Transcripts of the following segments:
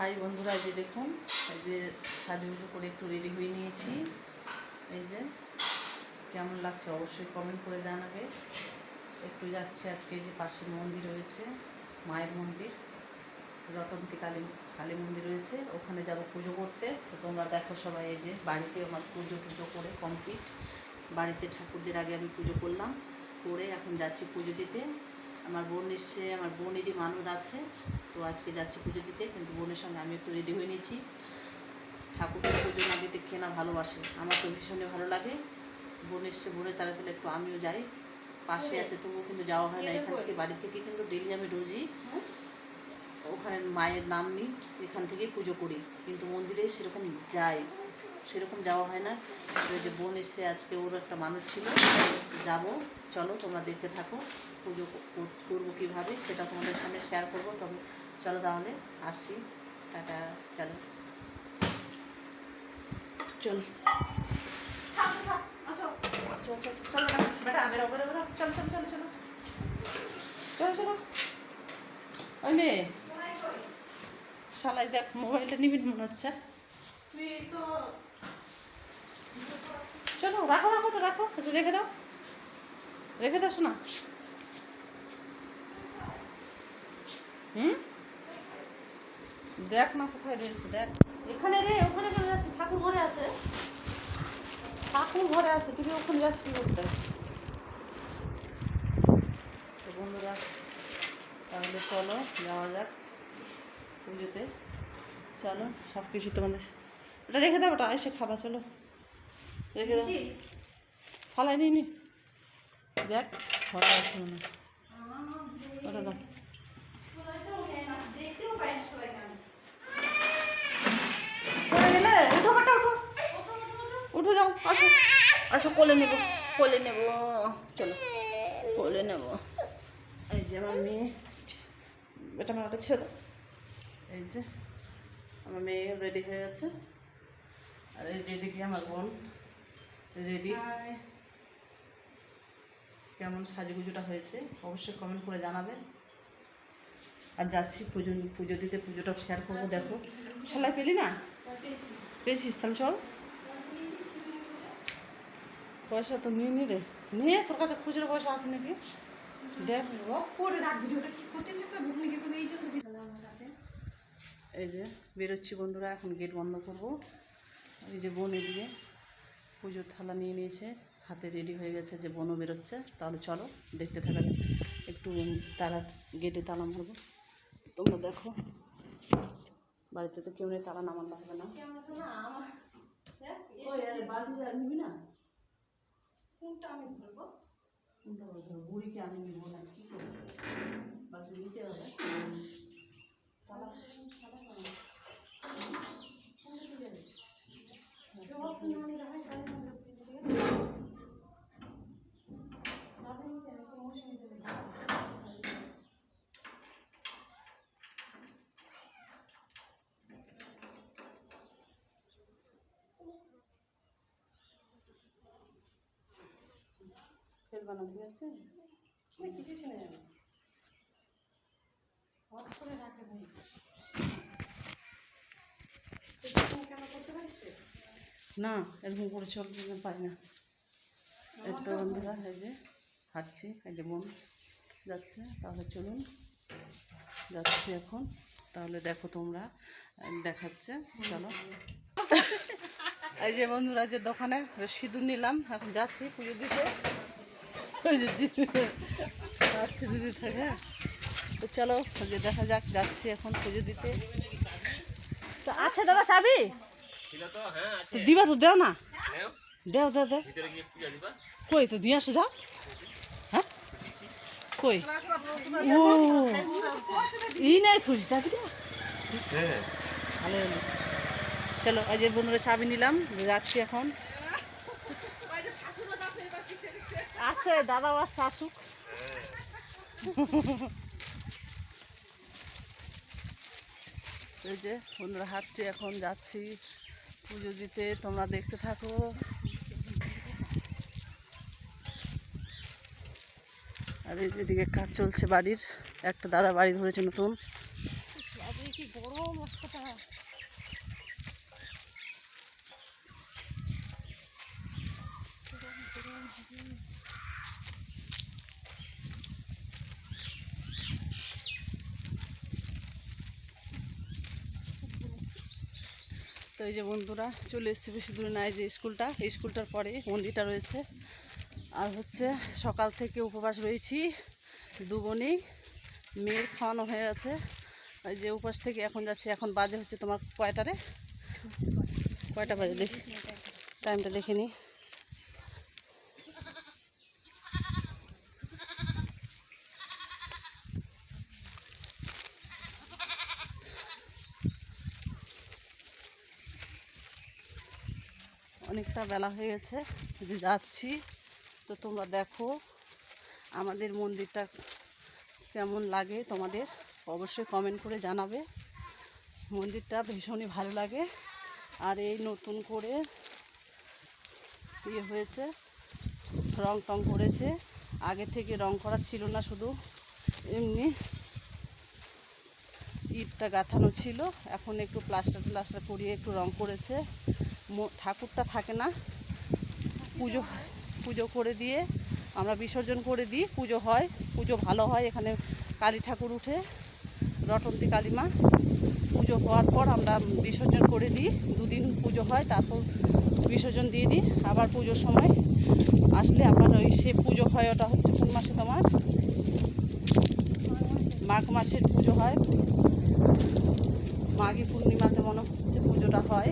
High বন্ধুরা, এই যে দেখুন, এই যে সাজুগুজু করে একটু রেডি হয়ে নিয়েছি। এই যে, কেমন লাগছে অবশ্যই কমেন্ট করে জানাবে। একটু যাচ্ছে আজকে যে পাশে মন্দির রয়েছে, মায়ের মন্দির, রটন্তী কালী কালী মন্দির রয়েছে। ওখানে যাব পুজো করতে। তো তোমরা দেখো সবাই এই যে বাড়িতে আমার পুজো টুজো করে কমপ্লিট বাড়িতে ঠাকুরদের আগে আমি পুজো করলাম, করে এখন যাচ্ছি পুজো দিতে। আমার বোন এসছে, আমার বোনেরই মানত আছে। তো আজকে যাচ্ছি পুজো দিতে, কিন্তু বোনের সঙ্গে আমি একটু রেডি হয়ে নিয়েছি। ঠাকুরকে পুজো না দিতে কেনা ভালোবাসে, আমার তো ভীষণই ভালো লাগে। বোন এসছে, বোনের তারা তাহলে একটু আমিও যাই। পাশে আছে, তবুও কিন্তু যাওয়া হয় না এখান থেকে, বাড়ি থেকে, কিন্তু ডেলি আমি রোজই ওখানে মায়ের নাম নিই, এখান থেকেই পুজো করি। কিন্তু মন্দিরে সেরকম যাই, সেরকম যাওয়া হয় না। এই যে বোন এসে আজকে ওর একটা মানুষ ছিল। যাব, চলো, তোমরা দেখতে থাকো। পুজো কর- করব কীভাবে সেটা তোমাদের সামনে শেয়ার করব। তবে চলো তাহলে আসি। টাটা চলো। চল। চল চল বেটা বেরো বেরো বেরো। চল চল চল চলো। চলো চলো। ওই মেয়ে। শালাই দেখ মোবাইলটা নিবি মনে হচ্ছে। চলো রাখো রাখো রেখে দাও। রেখে দাও শোনা। হুম? দেখ না কোথায় রয়েছে দেখ। এখানে রে ওখানে কেন যাচ্ছে ঠাকুর ঘরে আছে। ঠাকুর ঘরে আছে তুমি ওখানে যাচ্ছি কি করতে? তো বন্ধুরা তাহলে চলো যাওয়া যাক পুজোতে। চলো সব কিছু তোমাদের ওটা রেখে দাও ওটা এসে খাবা চলো। রেখে দাও। ফালাই নিই নি দেখ ঘরে আছে ওটা দাও পড়ে গেলে উঠো বাটা উঠো উঠো যাও আসো। আসো কোলে নেব কোলে নেব। চলো কোলে নেব। এই যে আমার মেয়ে এটা আমার ছেড়ে দাও। এই যে আমার মেয়ে রেডি হয়ে গেছে। আর এই যে এদিকে আমার বোন। রেডি কেমন সাজুগুজুটা হয়েছে অবশ্যই কমেন্ট করে জানাবেন। আর যাচ্ছি পুজো পুজো দিতে পুজোটা শেয়ার করব দেখো। সেলাই পেলি না? পেয়েছিস? তাহলে চল। পয়সা তো নিয়ে নি রে। নিয়ে তোর কাছে খুচরো পয়সা আছে নাকি? দেখ করে রাখ ভিডিওটা কি করতে এই যে বেরোচ্ছি বন্ধুরা এখন গেট বন্ধ করব। এই যে বোন এদিকে পুজোর থালা নিয়ে নিয়েছে হাতে রেডি হয়ে গেছে যে বোনও বেরোচ্ছে। তাহলে চলো দেখতে থাকা। একটু তারা গেটে তালা মারবো। তোমরা দেখো বাড়িতে তো কেউ নেই তালা নামান লাগবে না। নিবি না? কোনটা আমি ধরবো? কোনটা ধরবো? বুড়িকে আমি নিবো না, কী করব? বালতি নিতে হবে? তালা না ঠিক আছে? না কিছু শুনে যাবে হট করে রাখে ভাই। কেন করতে পারিস না এরকম করে চলতে পারি না। একটু বন্ধুরা এই যে হাঁটছি এই যে বোন যাচ্ছে তাহলে চলুন। যাচ্ছি এখন তাহলে দেখো তোমরা দেখাচ্ছে চলো। এই যে বন্ধুরা যে দোকানে সিঁদুর নিলাম এখন যাচ্ছি পুজো দিতে। থেকে তো চলো যে দেখা যাক যাচ্ছি এখন পুজো দিতে। তো আছে দাদা চাবি? দিবা তো দেও না। দেও দেও দেও। পূজা কই তো দিয়ে আসো যাও। হ্যাঁ? কই? ও ই নাই খুশি চাবি দে হ্যাঁ। ভালো চলো আজ বন্ধুরা চাবি নিলাম যাচ্ছি এখন। আছে দাদা আর শাশুক এই যে বন্ধুরা হাঁটছি এখন যাচ্ছি পুজো দিতে। তোমরা দেখতে থাকো। আর এই যে এদিকে কাজ চলছে বাড়ির। একটা দাদা বাড়ি ধরেছে নতুন। কি তো এই যে বন্ধুরা চলে এসেছি বেশি দূরে নাই যে স্কুলটা। স্কুলটার পরে মন্দিরটা রয়েছে। আর হচ্ছে সকাল থেকে উপবাস রয়েছি, দু বোনেই। মেয়ের খাওয়ানো হয়ে গেছে। এই যে উপবাস থেকে এখন যাচ্ছে, এখন বাজে হচ্ছে তোমার কয়টারে? কয়টা বাজে? দেখি টাইমটা দেখে নিই অনেকটা বেলা হয়ে গেছে, যে যাচ্ছি। তো তোমরা দেখো আমাদের মন্দিরটা কেমন লাগে তোমাদের, অবশ্যই কমেন্ট করে জানাবে। মন্দিরটা ভীষণই ভালো লাগে। আর এই নতুন করে ইয়ে হয়েছে, রং টং করেছে। আগে থেকে রং করা ছিল না, শুধু এমনি ইটটা গাঁথানো ছিল। এখন একটু প্লাস্টার প্লাস্টার করিয়ে একটু রং করেছে। ঠাকুরটা থাকে না, পুজো পুজো করে দিয়ে, আমরা বিসর্জন করে দিই, পুজো হয়, পুজো ভালো হয়, এখানে কালী ঠাকুর উঠে, রটন্তী কালীমা, পুজো হওয়ার পর আমরা বিসর্জন করে দিই, দুদিন পুজো হয়, তারপর বিসর্জন দিয়ে দিই, আবার পুজোর সময় আসলে আবার ওই সে পুজো হয়, ওটা হচ্ছে কোন মাসে তোমার? মাঘ মাসের পুজো হয়। মাঘী পূর্ণিমাতে মনে হচ্ছে পুজোটা হয়।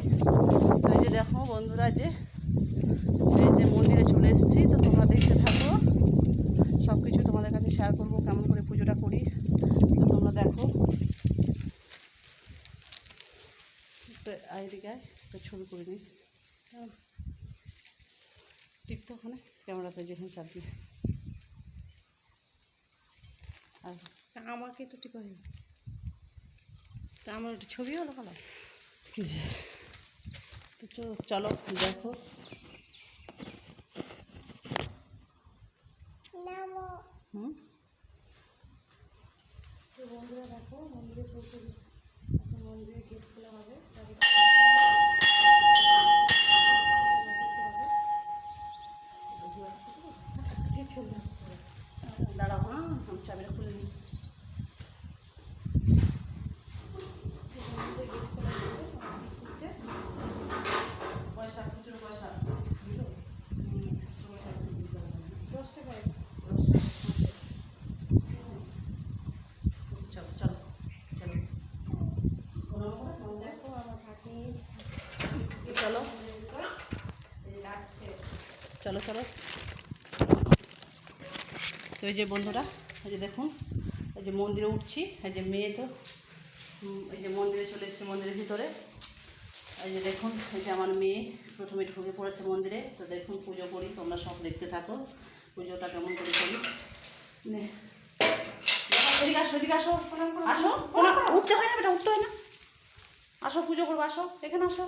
তো দেখো বন্ধুরা যে এই যে মন্দিরে চলে এসেছি তো তোমরা দেখতে থাকো। সব কিছু তোমাদের কাছে শেয়ার করব কেমন করে পুজোটা করি তো তোমরা দেখো। এইদিকে তো ছবি করে নিই ঠিক তো ওখানে ক্যামেরাতে যেখানে চাপ। দিই আর আমাকে তো টিপা তা আমার একটা ছবি হলো ভালো? তো চলো দেখো। হুম? তো বন্ধুরা দেখো মন্দিরে পৌঁছে গেছি গেট খোলা হবে দাঁড়াও হ্যাঁ চাবিটা খুলে নিই মন্দিরের গেট খোলা হচ্ছে খুলছে পয়সা খুচরো পয়সা দিল পয়সা দিতে হবে না। দশ টাকায় চলো চলো চলো দেখো আমার ভাগ্নি চলো ডাকছে চলো। তো এই যে বন্ধুরা এই যে দেখুন এই যে মন্দিরে উঠছি এই যে মেয়ে তো এই যে মন্দিরে চলে এসেছে মন্দিরের ভিতরে। এই যে দেখুন এই যে আমার মেয়ে প্রথমে ঢুকে পড়েছে মন্দিরে। তো দেখুন পুজো করি তোমরা সব দেখতে থাকো। পুজোটা কেমন করে করি। এদিকে আসো এদিকে আসো। আসো উঠতে হয় না বেটা উঠতে হয় না। আসো পুজো করব আসো এখানে আসো।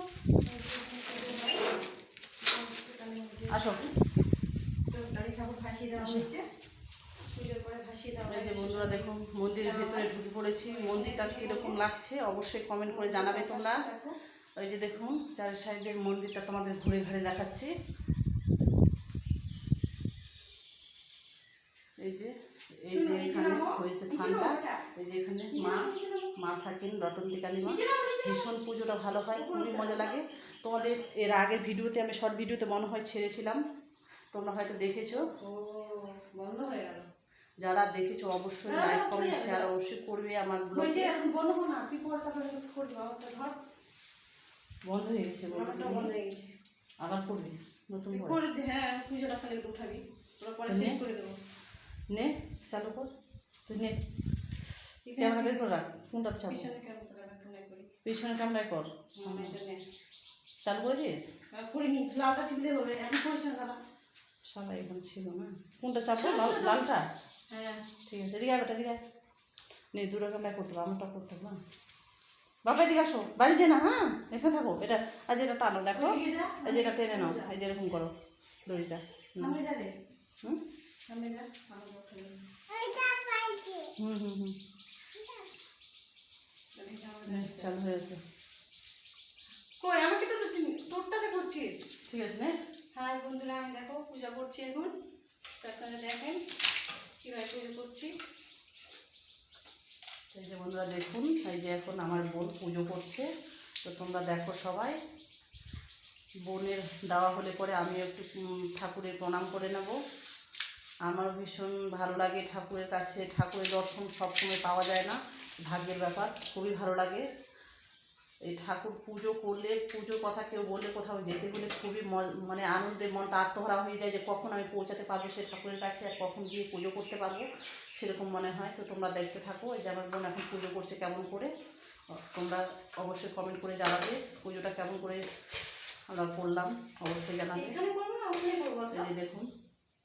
আসো। ঠাকুর ভাসিয়ে দেওয়া হয়েছে। এই যে বন্ধুরা দেখুন মন্দিরের ভেতরে ঢুকে পড়েছি। মন্দিরটা কীরকম লাগছে অবশ্যই কমেন্ট করে জানাবে তোমরা। দেখো। ওই যে দেখুন চার সাইডের মন্দিরটা তোমাদের ঘুরে ঘুরে দেখাচ্ছি। এই যে এই যে এখানে হয়েছে ঠান্ডা এই যে এখানে মা মা থাকেন রতন্তি কালী মা। ভীষণ পুজোটা ভালো হয় খুবই মজা লাগে। তোমাদের এর আগের ভিডিওতে আমি শর্ট ভিডিওতে মনে হয় ছেড়েছিলাম। তোমরা হয়তো দেখেছ। ও বন্ধ হয়ে গেল। যারা দেখেছ অবশ্যই লাইক কমেন্ট শেয়ার অবশ্যই করবে আমার ওই যে এখন বন্ধ না তুই তারপরে করবি বাবারটা ধর। বন্ধ হয়ে গেছে বাবারটা বন্ধ হয়ে গেছে। আবার করবি নতুন করে। দে হ্যাঁ পুজোটা খালি একটু উঠাবি। ওরা পরে সেট করে দেবো। নে চালু কর। তুই নে। ক্যামেরা বের কর রাখ কোনটা চালু পিছনে কেমন করে। পিছনে ক্যামেরায় কর। হুম, এটা নে। চালু করেছিস? আর করিনি লাউটা টিপলে হবে আমি করিস না দাদা সাদা এখানে ছিল না কোনটা চাপবো? লাল লালটা? হ্যাঁ। ঠিক আছে আয় বেটা এদিকে আয়। নে দু রকমের করতে হবে আমারটা করতে হবে বাবা এদিকে আসো বাড়ি যে না হ্যাঁ এখানে থাকো এটা আজ এটা টানো দেখো এই এটা টেনে নাও এই যে এরকম করো দড়িটা হুম। যাবে? হুম। হুম হুম চালু হয়েছে কই আমাকে তো তোরটাতে করছিস। ঠিক আছে নে। হাই বন্ধুরা আমি দেখো পূজা করছি এখন। তো আপনারা দেখেন কীভাবে পুজো করছি। এই যে বন্ধুরা দেখুন, এই যে এখন আমার বোন পুজো করছে। তো তোমরা দেখো সবাই, বোনের দেওয়া হলে পরে আমি একটু ঠাকুরের প্রণাম করে নেব। আমারও ভীষণ ভালো লাগে ঠাকুরের কাছে, ঠাকুরের দর্শন সবসময় পাওয়া যায় না। ভাগ্যের ব্যাপার, খুবই ভালো লাগে। এই ঠাকুর পুজো করলে পুজোর কথা কেউ বললে কোথাও যেতে হলে খুবই মানে আনন্দে মনটা আত্মহারা হয়ে যায় যে কখন আমি পৌঁছাতে পারব সে ঠাকুরের কাছে আর কখন গিয়ে পুজো করতে পারব সেরকম মনে হয়। তো তোমরা দেখতে থাকো এই যে আমার বোন এখন পুজো করছে কেমন করে। তোমরা অবশ্যই কমেন্ট করে জানাবে পুজোটা কেমন করে আমরা করলাম অবশ্যই জানাবে। দেখুন।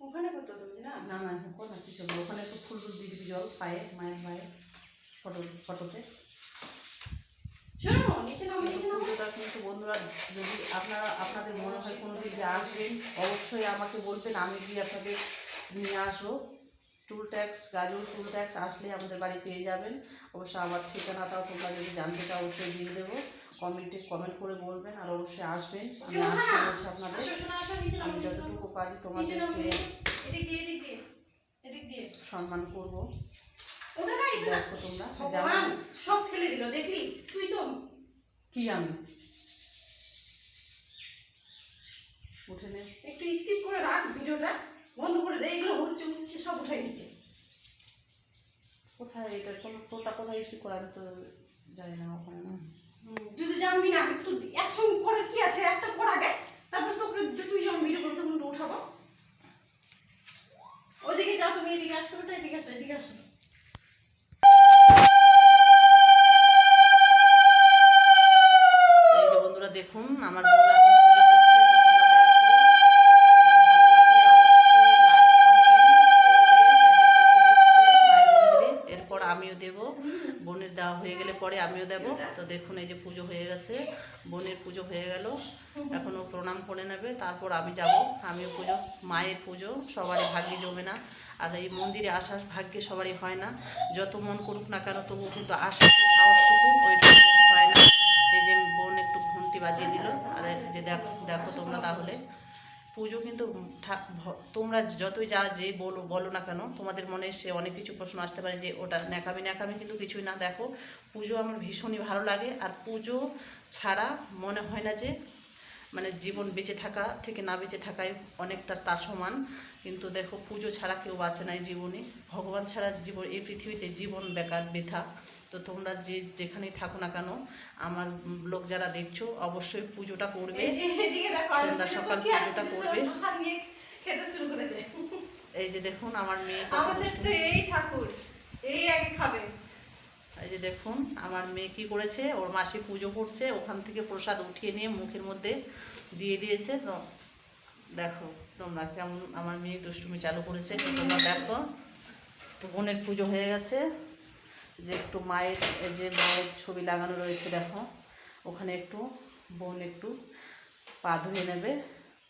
ওখানে করতো তুমি না? না না না কিছু ওখানে একটু ফুল টুল দিয়ে দিবি জল পায়ে মায়ের মায়ের ফটো ফটোতে। শোনো নিচে নামো নিচে নামো। পুজোটা কিন্তু বন্ধুরা যদি আপনারা আপনাদের মনে হয় কোনো যে আসবেন অবশ্যই আমাকে বলবেন আমি গিয়ে আপনাদের নিয়ে আসব। টুল ট্যাক্স গাজর টুল ট্যাক্স আসলে আমাদের বাড়ি পেয়ে যাবেন। অবশ্য আমার ঠিকানাটাও তোমরা যদি জানতে চাও অবশ্যই দিয়ে দেবো। কমেন্টে কমেন্ট করে বলবেন আর অবশ্যই আসবেন। আমি আপনাদের। আমি যতটুকু পারি দিয়ে। সম্মান করব। না এটা না ভগবান সব ফেলে দিল দেখলি? তুই তো কি আমি? উঠে নে। একটু স্কিপ করে রাখ ভিডিওটা বন্ধ করে দে এগুলো হচ্ছে উঠছে সব উঠাই দিচ্ছে। কোথায় এটা? তোমার তোরটা কোথায় এসে করে? তো জানি না ওখানে। না তুই তো জানবি না তুই একসঙ্গে করে কি আছে? একটা কর আগে তারপর তোকে তুই যখন ভিডিও করে তখন তো উঠাবো। ওইদিকে যাও তুমি এদিকে আসো ওটা এদিকে আসো এদিকে আসো। মায়ের মন্দিরে। এরপর আমিও দেব। বোনের দেওয়া হয়ে গেলে পরে আমিও দেব। তো দেখুন, এই যে পুজো হয়ে গেছে। বোনের পুজো হয়ে গেল। এখনও প্রণাম করে নেবে। তারপর আমি যাব। আমিও পুজো, মায়ের পুজো। সবারই ভাগ্যে জমে না। আর এই মন্দিরে আসার ভাগ্যে সবারই হয় না। যত মন করুক না কেন, তবু কিন্তু আসার সাহসটুকু ওইটুকু হয় না। এই যে বোন একটু ঘন্টি বাজিয়ে দিল। আর যে দেখো দেখো তোমরা তাহলে। পুজো কিন্তু তোমরা যতই যা যে বলো বলো না কেন, তোমাদের মনে সে অনেক কিছু প্রশ্ন আসতে পারে যে ওটা ন্যাকামি ন্যাকামি কিন্তু কিছুই না। দেখো, পুজো আমার ভীষণই ভালো লাগে। আর পুজো ছাড়া মনে হয় না যে মানে জীবন বেঁচে থাকা থেকে না বেঁচে থাকাই অনেকটা তার সমান। কিন্তু দেখো পুজো ছাড়া কেউ বাঁচে নাই জীবনে। ভগবান ছাড়া জীবন এই পৃথিবীতে জীবন বেকার বৃথা। তো তোমরা যে যেখানেই থাকো না কেন আমার লোক যারা দেখছ অবশ্যই পুজোটা করবে। সন্ধ্যা সকাল পুজোটা করবে। খেতে শুরু করেছে। এই যে দেখুন আমার মেয়ে আমাদের তো এই ঠাকুর এই আগে খাবে। এই যে দেখুন, আমার মেয়ে কি করেছে? ওর মাসি পুজো করছে, ওখান থেকে প্রসাদ উঠিয়ে নিয়ে মুখের মধ্যে দিয়ে দিয়েছে। তো দেখো, তোমরা কেমন আমার মেয়ে দুষ্টুমি চালু করেছে, তোমরা দেখো। তো বোনের পুজো হয়ে গেছে। যে একটু মায়ের যে মায়ের ছবি লাগানো রয়েছে, দেখো। ওখানে একটু বোন একটু পা ধুয়ে নেবে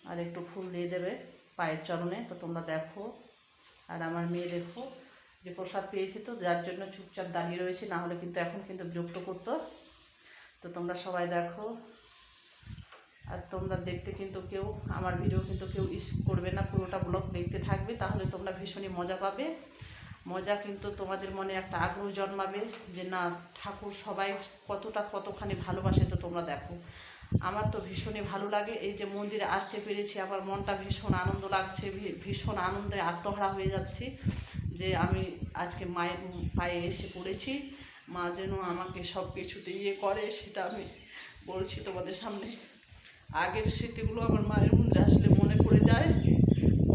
আর একটু ফুল দিয়ে দেবে পায়ের চরণে। তো তোমরা দেখো। আর আমার মেয়ে দেখো যে প্রসাদ পেয়েছি তো, যার জন্য চুপচাপ দাঁড়িয়ে রয়েছে, না হলে কিন্তু এখন কিন্তু বিরক্ত করতো। তো তোমরা সবাই দেখো। আর তোমরা দেখতে কিন্তু কেউ, আমার ভিডিও কিন্তু কেউ ইস করবে না, পুরোটা ব্লগ দেখতে থাকবে, তাহলে তোমরা ভীষণই মজা পাবে। মজা কিন্তু তোমাদের মনে একটা আগ্রহ জন্মাবে যে, না, ঠাকুর সবাই কতটা কতখানি ভালোবাসে তো তোমরা দেখো। আমার তো ভীষণই ভালো লাগে, এই যে মন্দিরে আসতে পেরেছি, আমার মনটা ভীষণ আনন্দ লাগছে ভীষণ আনন্দে আত্মহারা হয়ে যাচ্ছি। যে আমি আজকে মায়ের পায়ে এসে পড়েছি। মা যেন আমাকে সব কিছুতে ইয়ে করে সেটা আমি বলছি তোমাদের সামনে। আগের স্মৃতিগুলো আমার মায়ের মন্দিরে আসলে মনে পড়ে যায়।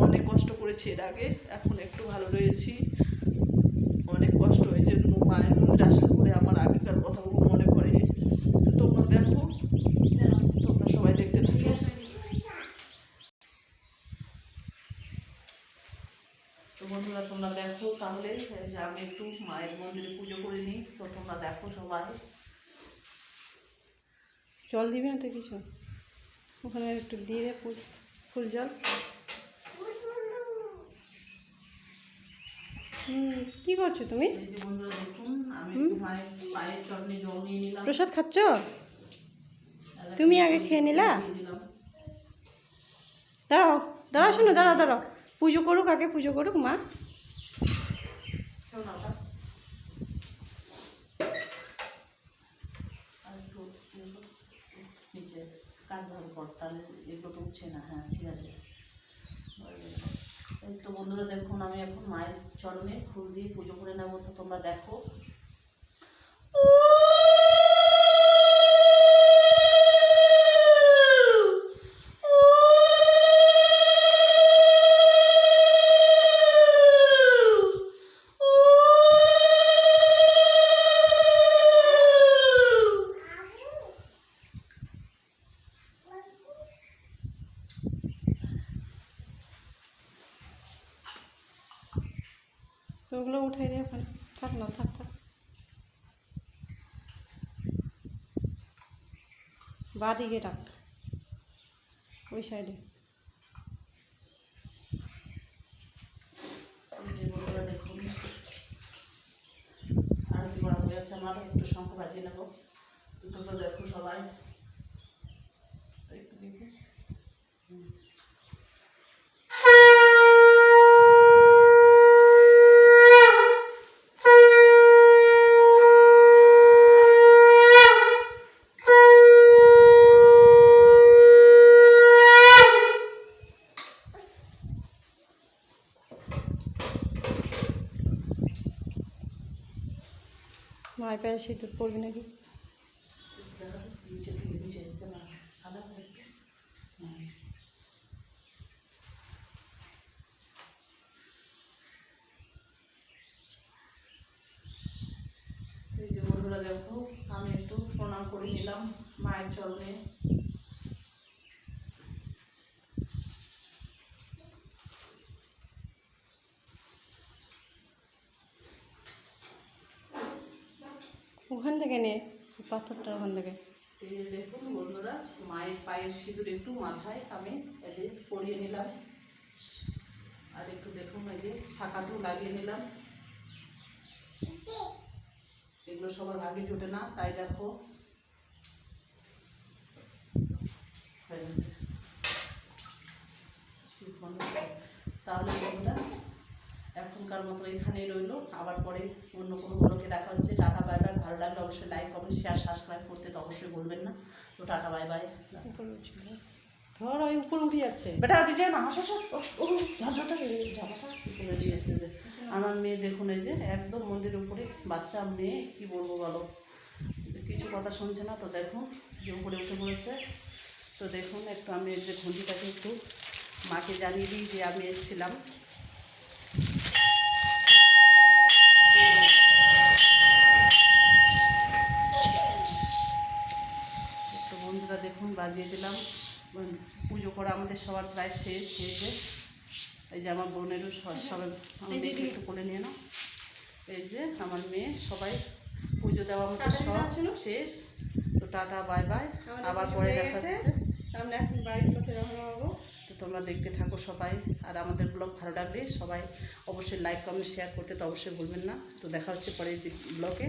অনেক কষ্ট করেছি এর আগে, এখন একটু ভালো রয়েছি। অনেক কষ্ট হয়েছে মায়ের মন্দিরে আসলে পরে আমার আগেকার কথাগুলো মনে পড়ে তো তোমরা দেখো তোমরা সবাই দেখতে থাকো তো বন্ধুরা তোমরা দেখো তাহলে যে আমি একটু মায়ের মন্দিরে পুজো করে নিই। তো তোমরা দেখো সবাই। জল দিবি না তো কিছু? ওখানে একটু দিয়ে দে ফুল ফুল জল। কি করছ তুমি? প্রসাদ খাচ্ছ? তুমি আগে খেয়ে নিলা? দাঁড়াও দাঁড়াও শোনো দাঁড়াও দাঁড়াও। পুজো করুক আগে পুজো করুক মা কেউ না ওটা। আর একটু এগুলো নিচে কাজ ভালো কর তাহলে এগুলো তো উঠছে হ্যাঁ ঠিক আছে তো বন্ধুরা দেখুন আমি এখন মায়ের চরণে ফুল দিয়ে পুজো করে নেব তো তোমরা দেখো তো ওগুলো উঠাই দিয়ে ওখানে থাক না, থাক থাক। বা দিকে রাখ, ওই সাইডে আর একটু শঙ্খ বাজিয়ে নেব। দুটো দেখো সবাই একটু দেখি হুম। মায়ের পায়ে সিঁদুর পড়বি নাকি? দেখো আমি একটু প্রণাম করে নিলাম মায়ের চরণে ওখান থেকে নে পাথরটা ওখান থেকে। দেখুন বন্ধুরা, মায়ের পায়ের সিঁদুর একটু মাথায় আমি এই যে পরিয়ে নিলাম। আর একটু দেখুন এই যে শাখাতেও লাগিয়ে নিলাম। এগুলো সবার ভাগে জোটে না, তাই দেখো। তাহলে বন্ধুরা এখনকার মতো এখানেই রইল আবার পরে অন্য কোনো ব্লগে দেখা হচ্ছে টাটা বাই বাই ভালো লাগলে অবশ্যই লাইক কমেন্ট শেয়ার সাবস্ক্রাইব করতে তো অবশ্যই বলবেন না তো টাটা বাই বাই উপরে। ধর ওই উপর উঠে যাচ্ছে বেটা তুই যা হাসা ঝাঁঝাটা ঝাঁঝাটা করে দিয়েছে যে আমার মেয়ে দেখুন এই যে একদম মন্দিরের উপরে বাচ্চা মেয়ে কি বলব বলো কিছু কথা শুনছে না তো দেখুন যে উপরে উঠে পড়েছে তো দেখুন একটু আমি যে ঘন্টিটাকে একটু মাকে জানিয়ে দিই যে আমি এসেছিলাম তো বন্ধুরা দেখুন বাজিয়ে দিলাম। পুজো করা আমাদের সবার প্রায় শেষ হয়েছে এই যে আমার বোনেরও স- সবাই একটু করে নিয়ে নাও। এই যে আমার মেয়ে সবাই পুজো দেওয়া আমাদের সব শেষ। তো টাটা বাই বাই। আবার পরে হয়ে দেখা। হচ্ছে আমরা এখন বাড়ির পথে রওনা হব। তোমরা দেখতে থাকো সবাই। আর আমাদের ব্লগ ভালো লাগলে সবাই অবশ্যই লাইক কমেন্ট শেয়ার করতে তো অবশ্যই ভুলবেন না। তো দেখা হচ্ছে পরের ব্লগে